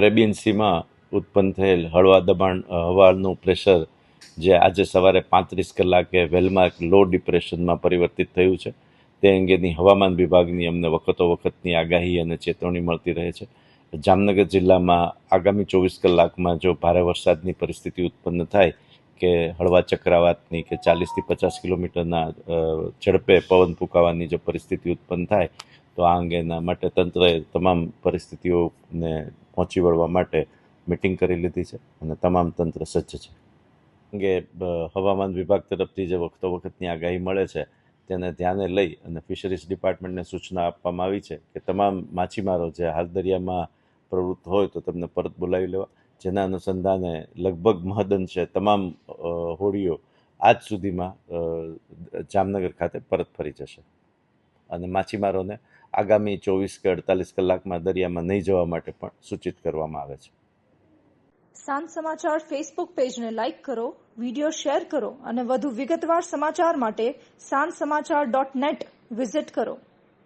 ટ્રેબિયન્સીમાં ઉત્પન્ન થયેલ હળવા દબાણ હવાનું પ્રેશર જે આજે સવારે પાંત્રીસ કલાકે વેલમાર્ક લો ડિપ્રેશનમાં પરિવર્તિત થયું છે. તે અંગેની હવામાન વિભાગની અમને વખતો વખતની આગાહી અને ચેતવણી મળતી રહે છે. જામનગર જિલ્લામાં આગામી ચોવીસ કલાકમાં જો ભારે વરસાદની પરિસ્થિતિ ઉત્પન્ન થાય કે હળવા ચક્રાવાતની કે ચાલીસથી પચાસ કિલોમીટરના ઝડપે પવન ફૂંકાવાની જો પરિસ્થિતિ ઉત્પન્ન થાય, તો આ અંગેના માટે તંત્રએ તમામ પરિસ્થિતિઓને પહોંચી વળવા માટે મિટિંગ કરી લીધી છે અને તમામ તંત્ર સજ્જ છે. અંગે હવામાન વિભાગ તરફથી જે વખતો વખતની આગાહી મળે છે, તેને ધ્યાને લઈ અને ફિશરીઝ ડિપાર્ટમેન્ટને સૂચના આપવામાં આવી છે કે તમામ માછીમારો જે હાલ દરિયામાં પ્રવૃત્ત હોય તો તેમને પરત બોલાવી લેવા. જેના અનુસંધાને લગભગ મહદઅંશે તમામ હોડીઓ આજ સુધીમાં જામનગર ખાતે પરત ફરી જશે. અને માછીમારોને આગામી ચોવીસ કે અડતાલીસ કલાકમાં દરિયામાં નહીં જવા માટે પણ સૂચિત કરવામાં આવે છે. સાંજ સમાચાર ફેસબુક પેજને લાઇક કરો વીડિયો શેર કરો અને વધુ વિગતવાર સમાચાર માટે સાંજ સમાચાર ડોટ નેટ વિઝિટ કરો.